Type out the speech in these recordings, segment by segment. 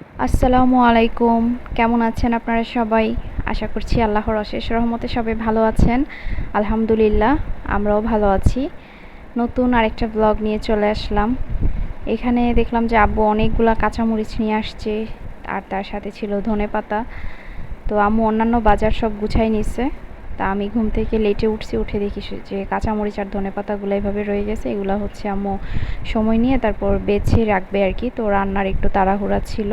আসসালামু আলাইকুম। কেমন আছেন আপনারা সবাই? আশা করছি আল্লাহর অশেষ রহমতে সবাই ভালো আছেন। আলহামদুলিল্লাহ, আমরাও ভালো আছি। নতুন আরেকটা ব্লগ নিয়ে চলে আসলাম। এখানে দেখলাম যে আব্বু অনেকগুলা কাঁচামরিচ নিয়ে আসছে, আর তার সাথে ছিল ধনে পাতা তো আম্মু অন্যান্য বাজার সব গুছাই নিছে। তা আমি ঘুম থেকে লেটে উঠছি, উঠে দেখি যে কাঁচামরিচ আর ধনে পাতাগুলো এভাবে রয়ে গেছে, এগুলো হচ্ছে আম্মু সময় নিয়ে তারপর বেছে রাখবে আর কি। তো রান্নার একটু তাড়াহুড়া ছিল,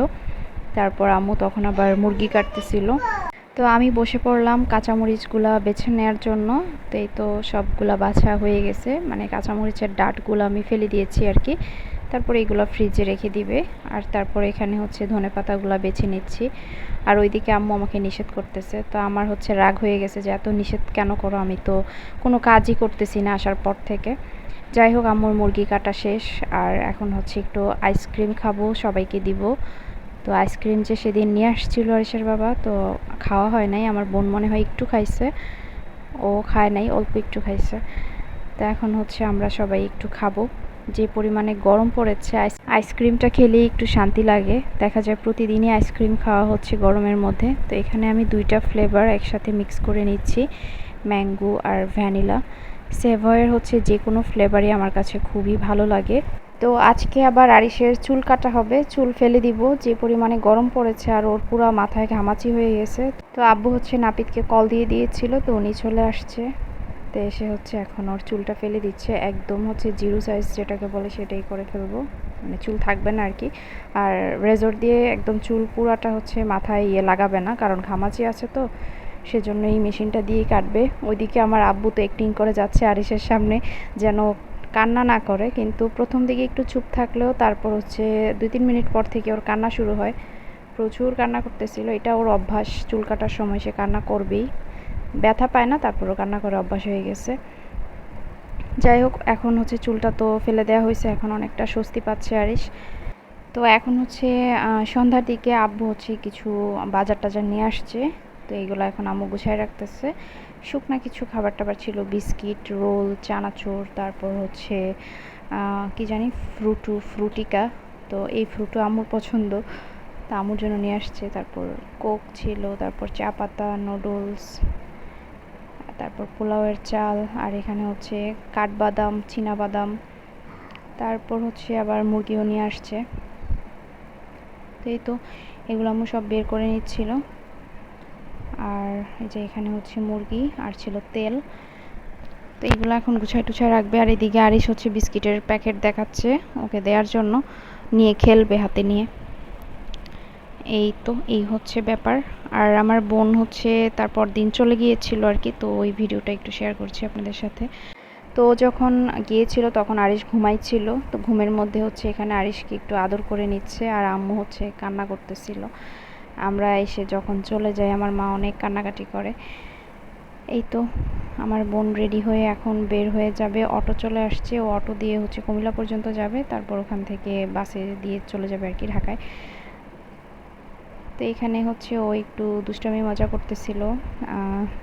তারপর আম্মু তখন আবার মুরগি কাটতেছিল। তো আমি বসে পড়লাম কাঁচামরিচগুলা বেছে নেওয়ার জন্য। তো এই তো সবগুলা বাছা হয়ে গেছে মানে কাঁচামরিচের ডাঁটগুলো আমি ফেলে দিয়েছি আর কি। তারপর এগুলো ফ্রিজে রেখে দিবে। আর তারপর এখানে হচ্ছে ধনে পাতাগুলো বেছে নিচ্ছি। আর ওইদিকে আম্মু আমাকে নিষেধ করতেছে। তো আমার হচ্ছে রাগ হয়ে গেছে যে, এত নিষেধ কেন করো? আমি তো কোনো কাজই করতেছি না আসার পর থেকে। যাই হোক, আম্মুর মুরগি কাটা শেষ। আর এখন হচ্ছে একটু আইসক্রিম খাব, সবাইকে দিব। তো আইসক্রিম যে সেদিন নিয়ে আসছিল আরিসের বাবা, তো খাওয়া হয় নাই। আমার বোন মনে হয় একটু খাইছে। ও খায় নাই, অল্প একটু খাইছে। তো এখন হচ্ছে আমরা সবাই একটু খাব। যে পরিমাণে গরম পড়েছে আইস আইসক্রিমটা খেলেই একটু শান্তি লাগে। দেখা যায় প্রতিদিনই আইসক্রিম খাওয়া হচ্ছে গরমের মধ্যে। তো এখানে আমি দুইটা ফ্লেভার একসাথে মিক্স করে নিচ্ছি ম্যাঙ্গো আর ভ্যানিলা সেভয়ের হচ্ছে যে কোনো ফ্লেভারই আমার কাছে খুবই ভালো লাগে। তো আজকে আবার আরিসের চুল কাটা হবে। চুল ফেলে দিব। যে পরিমাণে গরম পড়েছে আর ওর পুরো মাথায় ঘামাচি হয়ে গেছে। তো আব্বু হচ্ছে নাপিতকে কল দিয়ে দিয়েছিল, তো উনি চলে আসছে। তো এসে হচ্ছে এখন ওর চুলটা ফেলে দিচ্ছে। একদম হচ্ছে জিরো সাইজ যেটাকে বলে সেটাই করে ফেলব। মানে চুল থাকবে না আর কি আর রেজর দিয়ে একদম চুল পুরাটা হচ্ছে মাথায় ইয়ে লাগাবে না, কারণ ঘামাচি আছে তো। সেজন্য এই মেশিনটা দিয়েই কাটবে। ওইদিকে আমার আব্বু তো অ্যাক্টিং করে যাচ্ছে আরিসের সামনে, যেন কান্না না করে। কিন্তু প্রথম দিকে একটু চুপ থাকলেও তারপর হচ্ছে দুই তিন মিনিট পর থেকে ওর কান্না শুরু হয়। প্রচুর কান্না করতেছিল। এটা ওর অভ্যাস। চুল কাটার সময় সে কান্না করবেই। ব্যথা পায় না, তারপরও কান্না করে অভ্যাস হয়ে গেছে। যাই হোক, এখন হচ্ছে চুলটা তো ফেলে দেওয়া হয়েছে, এখন অনেকটা স্বস্তি পাচ্ছে আরিস তো এখন হচ্ছে সন্ধ্যার দিকে আব্বু হচ্ছে কিছু বাজার টাজার নিয়ে আসছে। তো এইগুলো এখন আম্মু গুছায় রাখতেছে। শুকনা কিছু খাবার টাবার ছিল, বিস্কিট, রোল, চানাচুর, তারপর হচ্ছে কি জানি, ফ্রুটু, ফ্রুটিকা। তো এই ফ্রুটু আম্মুর পছন্দ। তা আম্মুর জন্য নিয়ে আসছে। তারপর কোক ছিল, তারপর চা পাতা, নুডলস তারপর পোলাওয়ের চাল, আর এখানে হচ্ছে কাঠবাদাম বাদাম তারপর হচ্ছে আবার মুরগিও নিয়ে আসছে। তো এই তো, এগুলো আমি সব বের করে নিচ্ছিল। আর এই যে এখানে হচ্ছে মুরগি, আর ছিল তেল। তো এইগুলো এখন গুছাই টুছাই রাখবে, আর এদিকে আরিস হচ্ছে বিস্কিটের প্যাকেট দেখাচ্ছে ওকে দেওয়ার জন্য। নিয়ে খেলবে হাতে নিয়ে। এই তো, এই হচ্ছে ব্যাপার। আর আমার বোন হচ্ছে তারপর দিন চলে গিয়েছিল আর কি, তো ওই ভিডিওটা একটু শেয়ার করছি আপনাদের সাথে। তো যখন গিয়েছিল তখন আরিশ ঘুমাইছিল তো ঘুমের মধ্যে হচ্ছে এখানে আরিশকে একটু আদর করে নিচ্ছে আর আম্মু হচ্ছে কান্না করতেছিল। আমরা এসে যখন চলে যাই, আমার মা অনেক কান্নাকাটি করে। এই তো, আমার বোন রেডি হয়ে এখন বের হয়ে যাবে, অটো চলে আসছে। ও অটো দিয়ে হচ্ছে কুমিল্লা পর্যন্ত যাবে, তারপর ওখান থেকে বাসে দিয়ে চলে যাবে আর কি ঢাকায়। তো এখানে হচ্ছে ও একটু দুষ্টামি মজা করতেছিল।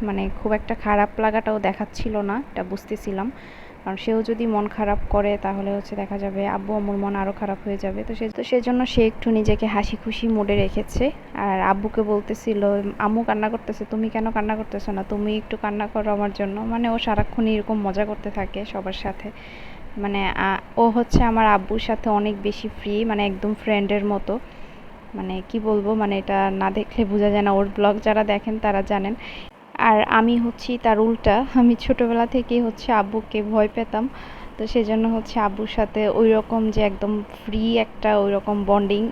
মানে খুব একটা খারাপ লাগাটাও দেখাচ্ছিল না, এটা বুঝতেছিলাম। কারণ সেও যদি মন খারাপ করে তাহলে হচ্ছে দেখা যাবে আব্বু আম্মুর মন আরও খারাপ হয়ে যাবে। তো সে, তো সেজন্য সে একটু নিজেকে হাসি খুশি মুডে রেখেছে। আর আব্বুকে বলতেছিল, আম্মু কান্না করতেছে, তুমি কেন কান্না করতেছো না? তুমি একটু কান্না করো আমার জন্য। মানে ও সারাক্ষণ এরকম মজা করতে থাকে সবার সাথে। মানে ও হচ্ছে আমার আব্বুর সাথে অনেক বেশি ফ্রি মানে একদম ফ্রেন্ডের মতো। মানে কি বলব মানে এটা না দেখলে বোঝা যায় না। ওর ব্লগ যারা দেখেন, তারা জানেন। আর আমি হচ্ছি তার উল্টা। আমি ছোটোবেলা থেকেই হচ্ছে আব্বুকে ভয় পেতাম। তো সেই জন্য হচ্ছে আব্বুর সাথে ওই রকম যে একদম ফ্রি একটা ওই রকম বন্ডিং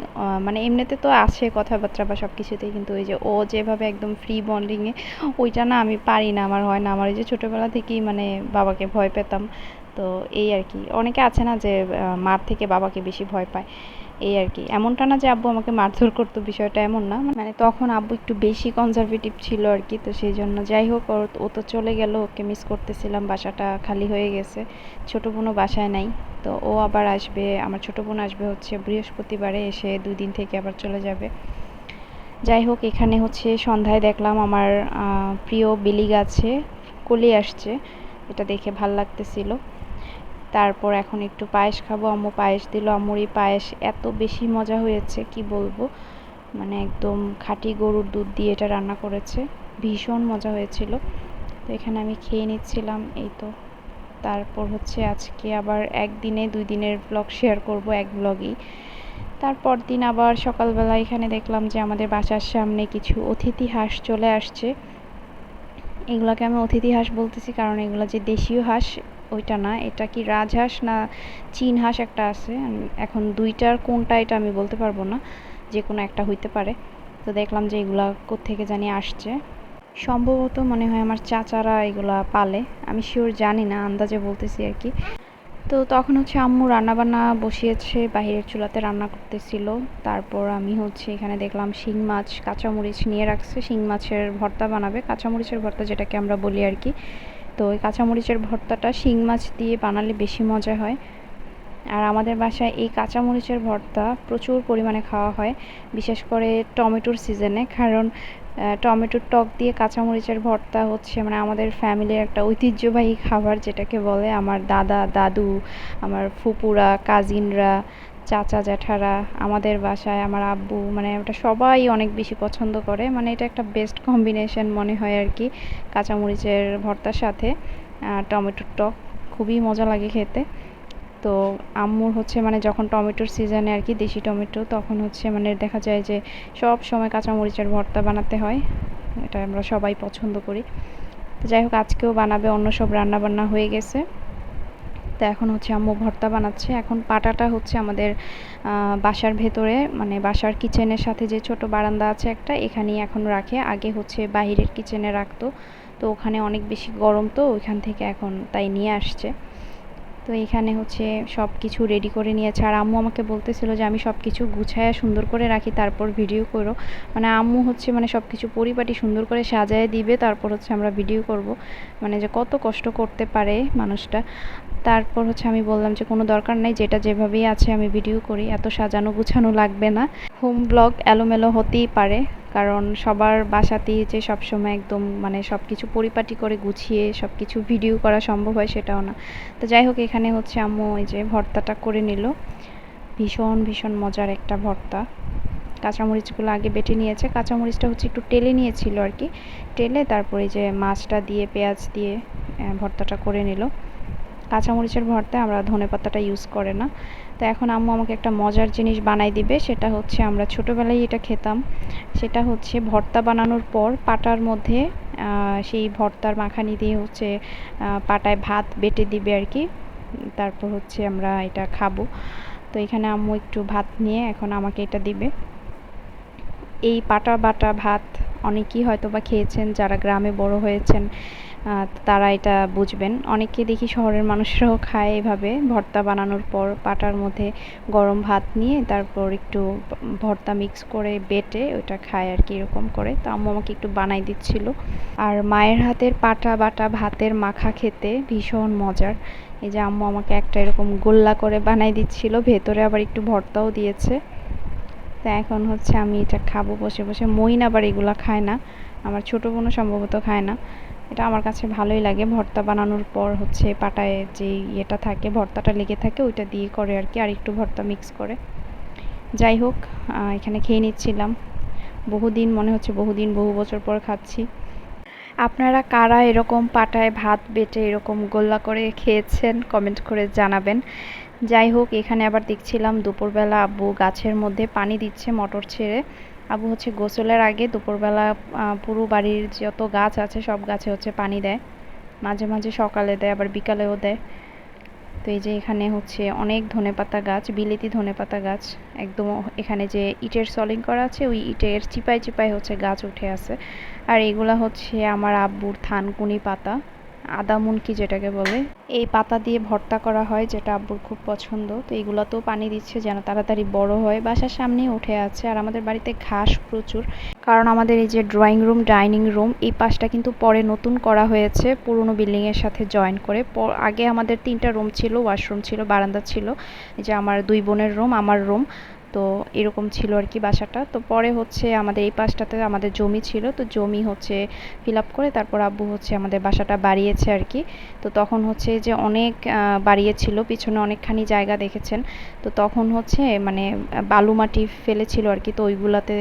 মানে এমনিতে তো আছে কথাবার্তা বা সব কিছুতেই কিন্তু ওই যে ও যেভাবে একদম ফ্রি বন্ডিংয়ে ওইটা না আমি পারি না। আমার হয় না। আমার ওই যে ছোটোবেলা থেকেই মানে বাবাকে ভয় পেতাম। তো এই আর কি। অনেকে আছে না যে মার থেকে বাবাকে বেশি ভয় পায়। এই আর কি। এমনটা না যে আব্বু আমাকে মারধর করতো, বিষয়টা এমন না। মানে তখন আব্বু একটু বেশি কনজারভেটিভ ছিল আর কি, তো সেই জন্য যাই হোক ও তো চলে গেল, ওকে মিস করতেছিলাম, বাসাটা খালি হয়ে গেছে। ছোটো বোনও বাসায় নাই, তো ও আবার আসবে, আমার ছোটো বোন আসবে হচ্ছে বৃহস্পতিবারে, এসে দুই দিন থেকে আবার চলে যাবে। যাই হোক, এখানে হচ্ছে সন্ধ্যায় দেখলাম আমার প্রিয় বেলি গাছে কলি আসছে, এটা দেখে ভালো লাগতেছিল। তারপর এখন একটু পায়েস খাব। আম্মু পায়েস দিল। আম্মুর এই পায়েস এত বেশি মজা হয়েছে, কি বলব? মানে একদম খাঁটি গরুর দুধ দিয়ে এটা রান্না করেছে। ভীষণ মজা হয়েছিল। তো এখানে আমি খেয়ে নিচ্ছিলাম, এই তো। তারপর হচ্ছে আজকে আবার একদিনে দুই দিনের ব্লগ শেয়ার করব, এক ব্লগেই তারপর দিন আবার সকালবেলা এখানে দেখলাম যে আমাদের বাসার সামনে কিছু অতিথি হাঁস চলে আসছে। এগুলোকে আমি অতিথি হাঁস বলতেছি কারণ এগুলো যে দেশীয় হাঁস ওইটা না, এটা কি রাজহাঁস না চীন হাঁস একটা আছে? এখন দুইটার কোনটা এটা আমি বলতে পারব না, যে কোনো একটা হইতে পারে। তো দেখলাম যে এগুলা কোত্থেকে জানি আসছে। সম্ভবত মনে হয় আমার চাচারা এগুলা পালে, আমি শিওর জানি না, আন্দাজে বলতেছি আর কি। তো তখন হচ্ছে আম্মু রান্নাবান্না বসিয়েছে, বাহিরের চুলাতে রান্না করতেছিল। তারপর আমি হচ্ছে এখানে দেখলাম শিং মাছ, কাঁচামরিচ নিয়ে রাখছে। শিং মাছের ভর্তা বানাবে, কাঁচামরিচের ভর্তা যেটাকে আমরা বলি আর কি। তো ওই কাঁচামরিচের ভর্তাটা শিং মাছ দিয়ে বানালে বেশি মজা হয়। আর আমাদের বাসায় এই কাঁচামরিচের ভর্তা প্রচুর পরিমাণে খাওয়া হয়, বিশেষ করে টমেটোর সিজনে। কারণ টমেটোর টক দিয়ে কাঁচামরিচের ভর্তা হচ্ছে মানে আমাদের ফ্যামিলির একটা ঐতিহ্যবাহী খাবার যেটাকে বলে আমার দাদা, দাদু, আমার ফুপুরা কাজিনরা চাচা, জ্যাঠারা, আমাদের বাসায় আমার আব্বু মানে ওটা সবাই অনেক বেশি পছন্দ করে। মানে এটা একটা বেস্ট কম্বিনেশন মনে হয় আর কি, কাঁচামরিচের ভর্তার সাথে। টমেটোর টক, খুবই মজা লাগে খেতে। তো আম্মুর হচ্ছে মানে যখন টমেটোর সিজনে আর কি দেশি টমেটো, তখন হচ্ছে মানে দেখা যায় যে সব সময় কাঁচামরিচের ভর্তা বানাতে হয়। এটা আমরা সবাই পছন্দ করি। তো যাই হোক, আজকেও বানাবে, অন্য সব রান্না বান্না হয়ে গেছে। তো এখন হচ্ছে আম্মু ভর্তা বানাচ্ছে। এখন পাটাটা হচ্ছে আমাদের বাসার ভেতরে মানে বাসার কিচেনের সাথে যে ছোট বারান্দা আছে একটা, এখানেই এখন রাখে। আগে হচ্ছে বাহিরের কিচেনে রাখতো। তো ওখানে অনেক বেশি গরম তো, ওইখান থেকে এখন তাই নিয়ে আসছে। তো এখানে হচ্ছে সব কিছু রেডি করে নিয়েছে। আর আম্মু আমাকে বলতেছিল যে, আমি সব কিছু গুছায় সুন্দর করে রাখি, তারপর ভিডিও করো। মানে আম্মু হচ্ছে মানে সব কিছু পরিপাটি সুন্দর করে সাজায় দিবে, তারপর হচ্ছে আমরা ভিডিও করব। মানে যে কত কষ্ট করতে পারে মানুষটা। তারপর হচ্ছে আমি বললাম যে কোনো দরকার নেই, যেটা যেভাবেই আছে আমি ভিডিও করি, এত সাজানো গুছানো লাগবে না। হোম ব্লগ এলোমেলো হতেই পারে, কারণ সবার বাসাতেই যে সবসময় একদম মানে সব কিছু পরিপাটি করে গুছিয়ে সব কিছু ভিডিও করা সম্ভব হয় সেটাও না। তো যাই হোক, এখানে হচ্ছে আম্মু ওই যে ভর্তাটা করে নিল। ভীষণ ভীষণ মজার একটা ভর্তা। কাঁচামরিচগুলো আগে বেটে নিয়েছে। কাঁচামরিচটা হচ্ছে একটু টেলে নিয়েছিল আর কি। টেলে তারপরে যে মাছটা দিয়ে, পেঁয়াজ দিয়ে ভর্তাটা করে নিল। কাঁচামরিচের ভর্তায় আমরা ধনে পাতাটা ইউজ করে না। তো এখন আম্মু আমাকে একটা মজার জিনিস বানাই দিবে, সেটা হচ্ছে আমরা ছোটোবেলায় এটা খেতাম। সেটা হচ্ছে ভর্তা বানানোর পর পাটার মধ্যে সেই ভর্তার মাখানি দিয়ে হচ্ছে পাটায় ভাত বেটে দিবে আর কি। তারপর হচ্ছে আমরা এটা খাব। তো এখানে আম্মু একটু ভাত নিয়ে এখন আমাকে এটা দিবে। এই পাটা বাটা ভাত অনেকেই হয়তো বা খেয়েছেন, যারা গ্রামে বড় হয়েছেন। তারা এটা বুঝবেন। অনেকে দেখি শহরের মানুষরাও খায় এভাবে। ভর্তা বানানোর পর পাটার মধ্যে গরম ভাত নিয়ে তারপর একটু ভর্তা মিক্স করে বেটে ওটা খায় আর কি এরকম করে। তো আম্মু আমাকে একটু বানাই দিচ্ছিল। আর মায়ের হাতের পাটা বাটা ভাতের মাখা খেতে ভীষণ মজার। এই যে আম্মু আমাকে একটা এরকম গোল্লা করে বানাই দিচ্ছিল, ভেতরে আবার একটু ভর্তাও দিয়েছে। তা এখন হচ্ছে আমি এটা খাব বসে বসে। মইন আবার এগুলো খায় না। আমার ছোটো বোনও সম্ভবত খায় না। এটা আমার কাছে ভালোই লাগে। ভর্তা বানানোর পর হচ্ছে পাটায় যে ইয়েটা থাকে, ভর্তাটা লেগে থাকে, ওইটা দিয়ে করে আর কি, আর একটু ভর্তা মিক্স করে। যাই হোক এখানে খেয়ে নিচ্ছিলাম। বহুদিন, মনে হচ্ছে বহুদিন, বহু বছর পর খাচ্ছি। আপনারা কারা এরকম পাটায় ভাত বেটে এরকম গোল্লা করে খেয়েছেন কমেন্ট করে জানাবেন। যাই হোক, এখানে আবার দেখছিলাম দুপুরবেলা আব্বু গাছের মধ্যে পানি দিচ্ছে মটর ছেড়ে। আবু হচ্ছে গোসলের আগে দুপুরবেলা পুরো বাড়ির যত গাছ আছে সব গাছে হচ্ছে পানি দেয়। মাঝে মাঝে সকালে দেয়, আবার বিকালেও দেয়। তো এই যে এখানে হচ্ছে অনেক ধনেপাতা গাছ, বিলেতি ধনেপাতা গাছ। একদম এখানে যে ইটের সলিং করা আছে, ওই ইটের চিপাই চিপাই হচ্ছে গাছ উঠে আছে। আর এগুলা হচ্ছে আমার আব্বুর থানকুনি পাতা। আদা মুনকি যেটাকে বলে, এই পাতা দিয়ে ভর্তা করা হয়, যেটা আব্বুর খুব পছন্দ। তো এইগুলোতেও পানি দিচ্ছে যেন তাড়াতাড়ি বড় হয়। বাসার সামনেই উঠে আছে আর আমাদের বাড়িতে ঘাস প্রচুর। কারণ আমাদের এই যে ড্রয়িং রুম ডাইনিং রুম এই পাশটা কিন্তু পরে নতুন করা হয়েছে, পুরনো বিল্ডিংয়ের সাথে জয়েন করে। আগে আমাদের তিনটা রুম ছিল ওয়াশরুম ছিল, বারান্দা ছিল। এই যে আমার দুই বোনের রুম আমার রুম তো এরকম ছিল আর কি বাসাটা। তো পরে হচ্ছে আমাদের এই পাশটাতে আমাদের জমি ছিল, তো জমি হচ্ছে ফিল আপ করে তারপর আব্বু হচ্ছে আমাদের বাসাটা বাড়িয়েছে আর কি। তো তখন হচ্ছে যে অনেক বাড়িয়েছিল, পিছনে অনেকখানি জায়গা দেখেছেন। তো তখন হচ্ছে মানে বালু মাটি ফেলেছিল আর কি, তো ওইগুলাতে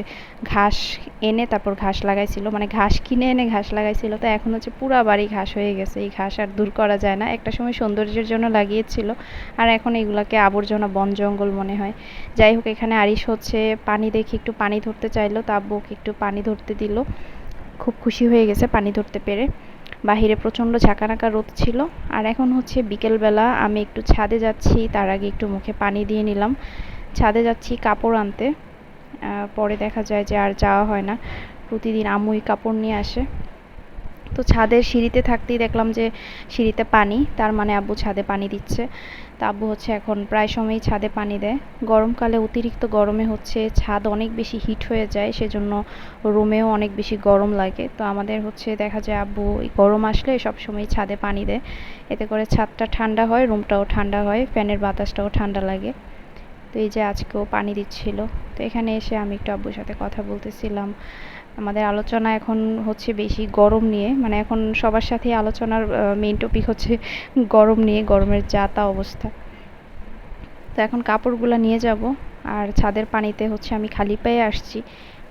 ঘাস এনে তারপর ঘাস লাগাইছিল। মানে ঘাস কিনে এনে ঘাস লাগাইছিল, তো এখন হচ্ছে পুরা বাড়ি ঘাস হয়ে গেছে। এই ঘাস আর দূর করা যায় না। একটা সময় সৌন্দর্যের জন্য লাগিয়েছিল, আর এখন এগুলাকে আবর্জনা বন জঙ্গল মনে হয়। যাই হোক এখানে আরিশ হচ্ছে, পানি দেখে একটু পানি ধরতে চাইলো, তা আব্বুকে একটু পানি ধরতে দিল। খুব খুশি হয়ে গেছে পানি ধরতে পেরে। বাহিরে প্রচণ্ড ঝাঁকানাকা রোদ ছিল। আর এখন হচ্ছে বিকেলবেলা, আমি একটু ছাদে যাচ্ছি, তার আগে একটু মুখে পানি দিয়ে নিলাম। ছাদে যাচ্ছি কাপড় আনতে। পরে দেখা যায় যে আর যাওয়া হয় না। প্রতিদিন আমুই কাপড় নিয়ে আসে। তো ছাদের সিঁড়িতে থাকতেই দেখলাম যে সিঁড়িতে পানি, তার মানে আব্বু ছাদে পানি দিচ্ছে। তা আব্বু হচ্ছে এখন প্রায় সময়ই ছাদে পানি দেয়। গরমকালে অতিরিক্ত গরমে হচ্ছে ছাদ অনেক বেশি হিট হয়ে যায়, সেজন্য রুমেও অনেক বেশি গরম লাগে। তো আমাদের হচ্ছে দেখা যায় আব্বু গরম আসলে সব সবসময় ছাদে পানি দেয়। এতে করে ছাদটা ঠান্ডা হয়, রুমটাও ঠান্ডা হয়, ফ্যানের বাতাসটাও ঠান্ডা লাগে। তো এই যে আজকেও পানি দিচ্ছিল। তো এখানে এসে আমি একটু আব্বুর সাথে কথা বলতেছিলাম। আমাদের আলোচনা এখন হচ্ছে বেশি গরম নিয়ে মানে এখন সবার সাথে আলোচনার মেইন টপিক হচ্ছে গরম নিয়ে, গরমের যা তা অবস্থা। তো এখন কাপড়গুলো নিয়ে যাব, আর ছাদের পানিতে হচ্ছে আমি খালি পায়ে আসছি,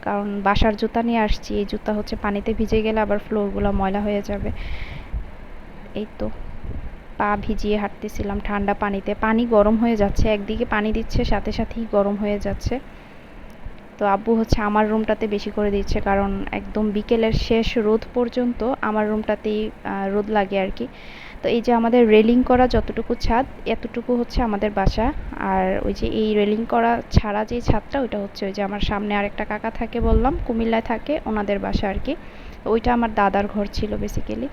কারণ বাসার জুতা নিয়ে আসছি, এই জুতা হচ্ছে পানিতে ভিজে গেলে আবার ফ্লোরগুলো ময়লা হয়ে যাবে। এই তো, পা ভিজিয়ে হাঁটতেছিলাম ঠান্ডা পানিতে, পানি গরম হয়ে যাচ্ছে, একদিকে পানি দিচ্ছে, সাথে সাথেই গরম হয়ে যাচ্ছে। তো আব্বু হচ্ছে আমার রুমটাতে বেশি করে দিচ্ছে, কারণ একদম বিকেলের শেষ রোদ পর্যন্ত আমার রুমটাতেই রোদ লাগে আর কি তো এই যে আমাদের রেলিং করা যতটুকু ছাদ, এতটুকু হচ্ছে আমাদের বাসা। আর ওই যে এই রেলিং করা ছাড়া যে ছাদটা, ওইটা হচ্ছে ওই যে আমার সামনে আরেকটা কাকা থাকে বললাম, কুমিল্লায় থাকে ওনাদের বাসা আর কি ওইটা আমার দাদার ঘর ছিল বেসিক্যালি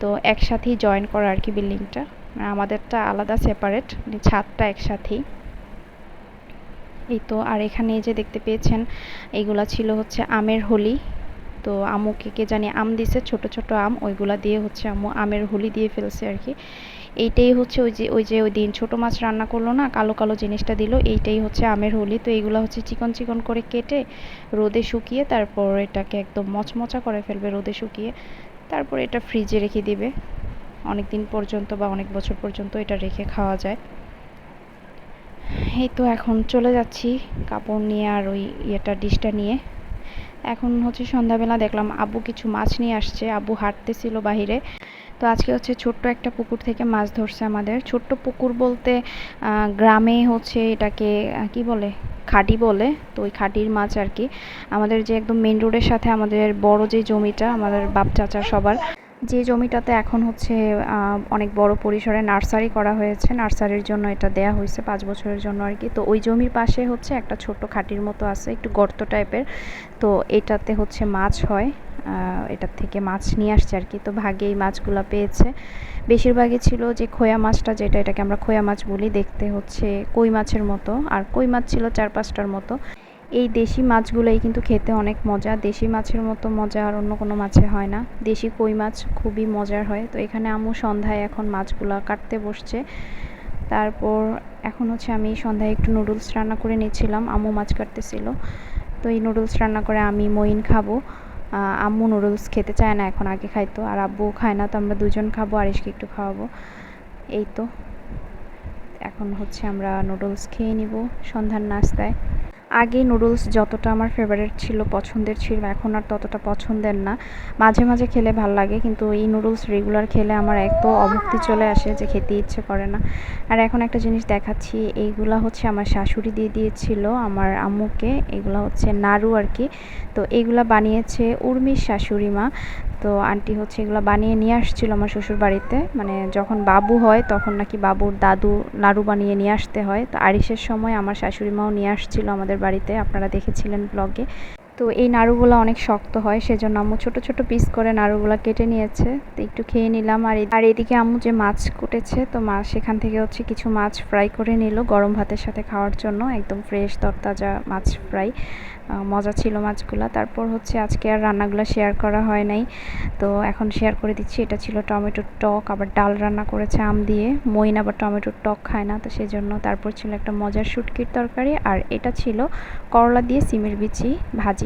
তো একসাথেই জয়েন করা আর কি বিল্ডিংটা আমাদেরটা আলাদা সেপারেট মানে ছাদটা একসাথেই। এই তো, আর এখানে যে দেখতে পেয়েছেন, এইগুলা ছিল হচ্ছে আমের হোলি। তো আমুকে কে জানি আম দিছে, ছোট ছোট আম, ওইগুলা দিয়ে হচ্ছে আমু আমের হোলি দিয়ে ফেলছে আর কি এইটাই হচ্ছে ওই যে ওই যে ওই দিন ছোটো মাছ রান্না করল না, কালো কালো জিনিসটা দিল, এইটাই হচ্ছে আমের হোলি। তো এইগুলো হচ্ছে চিকন চিকন করে কেটে রোদে শুকিয়ে তারপর এটাকে একদম মচমচা করে ফেলবে রোদে শুকিয়ে। তারপর এটা ফ্রিজে রেখে দিবে। অনেক দিন পর্যন্ত বা অনেক বছর পর্যন্ত এটা রেখে খাওয়া যায়। এই তো এখন চলে যাচ্ছি কাপড় নিয়ে আর ওই ইয়েটা ডিশটা নিয়ে। এখন হচ্ছে সন্ধ্যাবেলা দেখলাম আব্বু কিছু মাছ নিয়ে আসছে, আব্বু হাঁটতেছিল বাহিরে। তো আজকে হচ্ছে ছোট্ট একটা পুকুর থেকে মাছ ধরছে আমাদের। ছোট্ট পুকুর বলতে গ্রামে হচ্ছে এটাকে কি বলে? খাটি বলে। তো ওই খাটির মাছ আর কি। আমাদের যে একদম মেন রোডের সাথে আমাদের বড় যে জমিটা, আমাদের বাপ চাচা সবার যে জমিটাতে এখন হচ্ছে অনেক বড় পরিসরে নার্সারি করা হয়েছে, নার্সারির জন্য এটা দেয়া হয়েছে পাঁচ বছরের জন্য আর কি। তো ওই জমির পাশে হচ্ছে একটা ছোট্ট খাটির মতো আছে, একটু গর্ত টাইপের। তো এটাতে হচ্ছে মাছ হয় এটার থেকে মাছ নিয়ে আসছে আর কি। তো ভাগে এই মাছগুলো পেয়েছে। বেশিরভাগই ছিল যে খোয়া মাছটা যেটা, এটাকে আমরা খোয়া মাছ বলি, দেখতে হচ্ছে কই মাছের মতো। আর কই মাছ ছিল চার পাঁচটার মতো। এই দেশি মাছগুলোই কিন্তু খেতে অনেক মজা। দেশি মাছের মতো মজা আর অন্য কোনো মাছে হয় না। দেশি কই মাছ খুবই মজার হয়। তো এখানে আমু সন্ধ্যায় এখন মাছগুলো কাটতে বসছে। তারপর এখন হচ্ছে আমি সন্ধ্যায় একটু নুডলস রান্না করে নিয়েছিলাম আম্মু মাছ কাটতেছিল। তো এই নুডলস রান্না করে আমি মইন খাব। আম্মু নুডলস খেতে চায় না এখন আগে খাইতো। আর আব্বু খায় না, তো আমরা দুজন খাব আর এসকে একটু খাওয়াবো। এই তো। এখন হচ্ছে আমরা নুডলস খেয়ে নিব সন্ধ্যার নাস্তায়। আগে নুডলস যতটা আমার ফেভারিট ছিল, পছন্দের ছিল, এখন আর ততটা পছন্দের না। মাঝে মাঝে খেলে ভালো লাগে, কিন্তু এই নুডলস রেগুলার খেলে আমার এক তো অভুক্তি চলে আসে যে খেতে ইচ্ছে করে না। আর এখন একটা জিনিস দেখাচ্ছি, এইগুলা হচ্ছে আমার শাশুড়ি দিয়ে দিয়েছিল আমার আম্মুকে, এগুলো হচ্ছে নাড়ু আর কি। তো এগুলা বানিয়েছে উর্মির শাশুড়ি মা। তো আন্টি হচ্ছে এগুলো বানিয়ে নিয়ে আসছিল আমার শ্বশুর বাড়িতে মানে যখন বাবু হয় তখন নাকি বাবুর দাদু নাড়ু বানিয়ে নিয়ে আসতে হয়। তো আরিসের সময় আমার শাশুড়ি মাও নিয়ে আসছিল আমাদের বাড়িতে। আপনারা দেখেছিলেন ব্লগে তো এই নাড়ুগুলো অনেক শক্ত হয়, সেজন্য আম্মু ছোট ছোট পিস করে নাড়ুগুলো কেটে নিয়েছে। তো একটু খেয়ে নিলাম, আর আর এদিকে আম্মু যে মাছ কুটেছে, তো মাছ সেখান থেকে হচ্ছে কিছু মাছ ফ্রাই করে নিল গরম ভাতের সাথে খাওয়ার জন্য, একদম ফ্রেশ তরতাজা মাছ ফ্রাই মজা ছিল মাছগুলা। তারপর হচ্ছে আজকে আর রান্নাগুলো শেয়ার করা হয় নাই। তো এখন শেয়ার করে দিচ্ছি, এটা ছিল টমেটোর টক, আবার ডাল রান্না করেছে আম দিয়ে। মইন আবার টমেটোর টক খায় না, তো সেই জন্য তারপর ছিল একটা মজার শুটকির তরকারি, আর এটা ছিল করলা দিয়ে সিমের বিচি ভাজি।